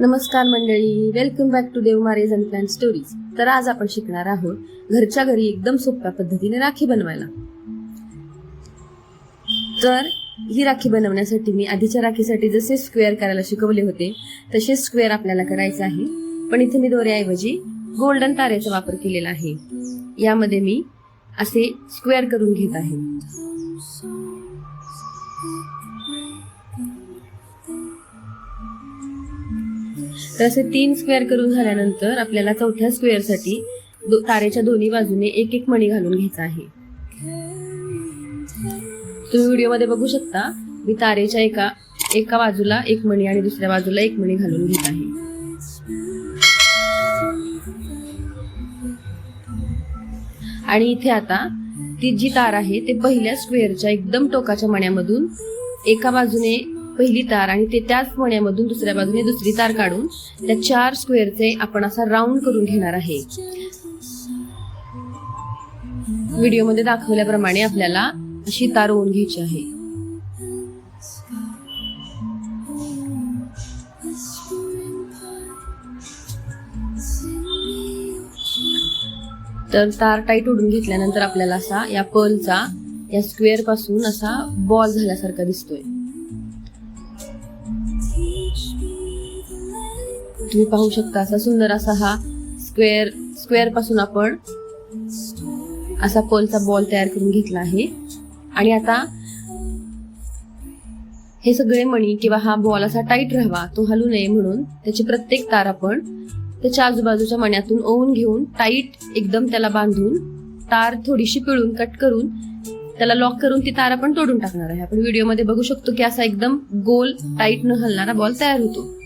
नमस्कार मंडळी welcome back to देवमारेज अँड प्लॅन स्टोरीज तर आज आपण शिकणार आहोत घरच्या घरी एकदम सोप्या पद्धतीने राखी बनवायला. तर ही राखी बनवण्यासाठी मी आधीच्या राखीसाठी जसे स्क्वेअर करायला शिकवले होते तसे स्क्वेअर आपल्याला करायचं आहे. पण इथे मी दोऱ्याऐवजी गोल्डन तारेचा वापर केलेला आहे. यामध्ये मी असे स्क्वेअर करून घेत आहे. तर असे तीन स्क्वेअर करून झाल्यानंतर आपल्याला चौथ्या स्क्वेअरसाठी दो- तारेच्या दोन्ही बाजूने एक एक मणी घालून घ्यायचा आहे. तुम्ही व्हिडिओमध्ये बघू शकता मी तारेच्या एका एका बाजूला एक मणी आणि दुसऱ्या बाजूला एक मणी घालून घेत आहे. आणि इथे आता ती जी तार आहे ते पहिल्या स्क्वेअरच्या एकदम टोकाच्या मण्यामधून एका बाजूने पहिली तार आणि ते त्याच मण्यामधून दुसऱ्या बाजूने दुसरी तार काढून त्या चार स्क्वेअरचे आपण असा राऊंड करून घेणार आहे. व्हिडिओमध्ये दाखवल्याप्रमाणे आपल्याला अशी तार ओन घ्यायची आहे. तर तार टाईट ओढून घेतल्यानंतर आपल्याला असा या पर्लचा या स्क्वेअरपासून असा बॉल झाल्यासारखा दिसतोय. तुम्ही पाहू शकता असा सुंदर असा हा स्क्वेअर स्क्वेअरपासून आपण असा पर्लचा बॉल तयार करून घेतला आहे. आणि आता हे सगळे मणी किंवा हा बॉल असा टाईट राहावा तो हलू नये म्हणून त्याची प्रत्येक तार आपण त्याच्या आजूबाजूच्या मण्यातून ओवून घेऊन टाईट एकदम त्याला बांधून तार थोडीशी पिळून कट करून त्याला लॉक करून ती तार आपण तोडून टाकणार आहे. आपण व्हिडिओमध्ये बघू शकतो की असा एकदम गोल टाईट न हलणारा बॉल तयार होतो.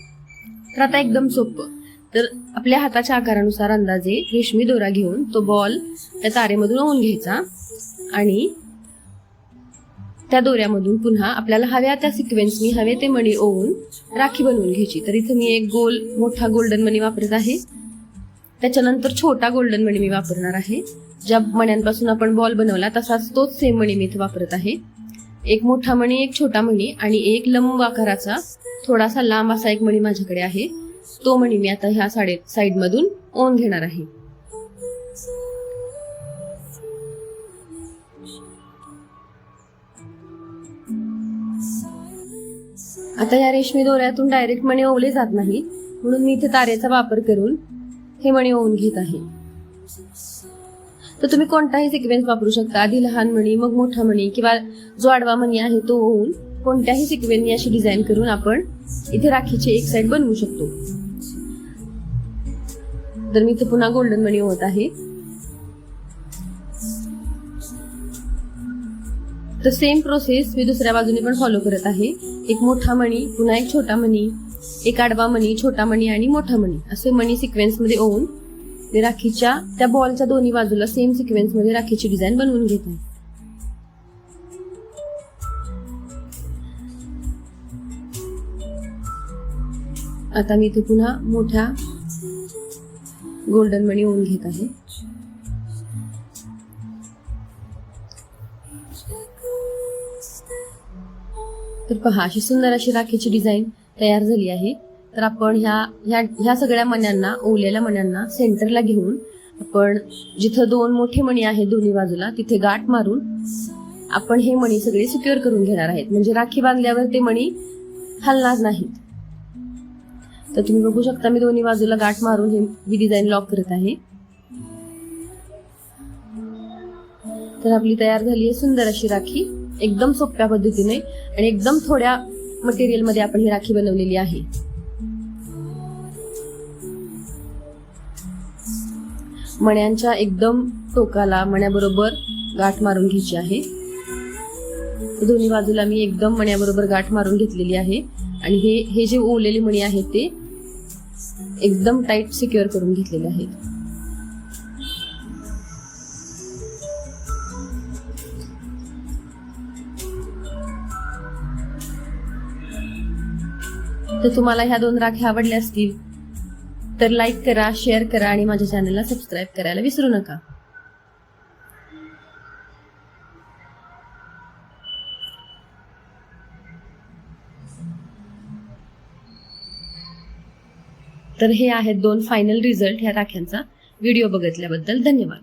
तर आता एकदम सोपं. तर आपल्या हाताच्या आकारानुसार अंदाजे रेशमी दोरा घेऊन तो बॉल त्या तारेमधून ओवून घ्यायचा आणि त्या दोऱ्यामधून पुन्हा आपल्याला हव्या त्या सिक्वेन्सनी हवे ते मणी ओवून राखी बनवून घ्यायची. तर इथं मी एक गोल मोठा गोल्डन मणी वापरत आहे. त्याच्यानंतर छोटा गोल्डन मणी मी वापरणार आहे. ज्या मण्यांपासून आपण बॉल बनवला तसाच तोच सेम मणी मी इथे वापरत आहे. एक मोठा मणी एक छोटा मणी आणि एक लंब आकाराचा थोडासा लांब असा एक मणी माझ्याकडे आहे. तो मणी मी आता ह्या साडे साईडमधून ओन घेणार आहे. आता या रेशमी दोऱ्यातून डायरेक्ट मणी ओवले जात नाही म्हणून मी इथे तारेचा वापर करून हे मणी ओवून घेत आहे. तर तुम्ही कोणताही सिक्वेन्स वापरू शकता. आधी लहान मणी मग मोठा मणी किंवा जो आडवा मणी आहे तो ओवून कोणत्याही सिक्वेन्सनी अशी डिझाईन करून आपण इथे राखीची एक साईड बनवू शकतो. तर मी इथे पुन्हा गोल्डन मणी होत आहे. तर सेम प्रोसेस मी दुसऱ्या बाजूने पण फॉलो करत आहे. एक मोठा मणी पुन्हा एक छोटा मणी एक आडवा मणी छोटा मणी आणि मोठा मणी. असे मणी सिक्वेन्समध्ये ओवून मी राखीच्या त्या बॉलच्या दोन्ही बाजूला सेम सिक्वेन्समध्ये राखीची डिझाईन बनवून घेत आहे. आता मी इथे पुन्हा मोठ्या गोल्डन मणी ओन घेत आहे. तर पहा अशी सुंदर अशी राखीची डिझाईन तयार झाली आहे. तर आपण ह्या ह्या ह्या सगळ्या मण्यांना ओवलेल्या मण्यांना सेंटरला घेऊन आपण जिथं दोन मोठे मणी आहेत दोन्ही बाजूला तिथे गाठ मारून आपण हे मणी सगळे सिक्युअर करून घेणार आहेत. म्हणजे राखी बांधल्यावर ते मणी हलणार नाहीत. तर तुम्ही बघू शकता मी दोन्ही बाजूला गाठ मारून हे ही डिझाईन लॉक करत आहे. तर आपली तयार झाली आहे सुंदर अशी राखी. एकदम सोप्या पद्धतीने आणि एकदम थोड्या मटेरियलमध्ये आपण ही राखी बनवलेली आहे. मण्यांच्या एकदम टोकाला मण्याबरोबर गाठ मारून घ्यायची आहे. दोन्ही बाजूला मी एकदम मण्याबरोबर गाठ मारून घेतलेली आहे. आणि हे हे जे ओवलेले मणी आहे ते एकदम टाईट सिक्युअर करून घेतलेले आहेत. तर तुम्हाला ह्या दोन राख्या आवडल्या असतील तर लाईक करा शेअर करा आणि माझ्या चॅनलला सबस्क्राईब करायला विसरू नका. तर हे आहेत दोन फायनल रिझल्ट ह्या राख्यांचा. व्हिडिओ बघितल्याबद्दल धन्यवाद.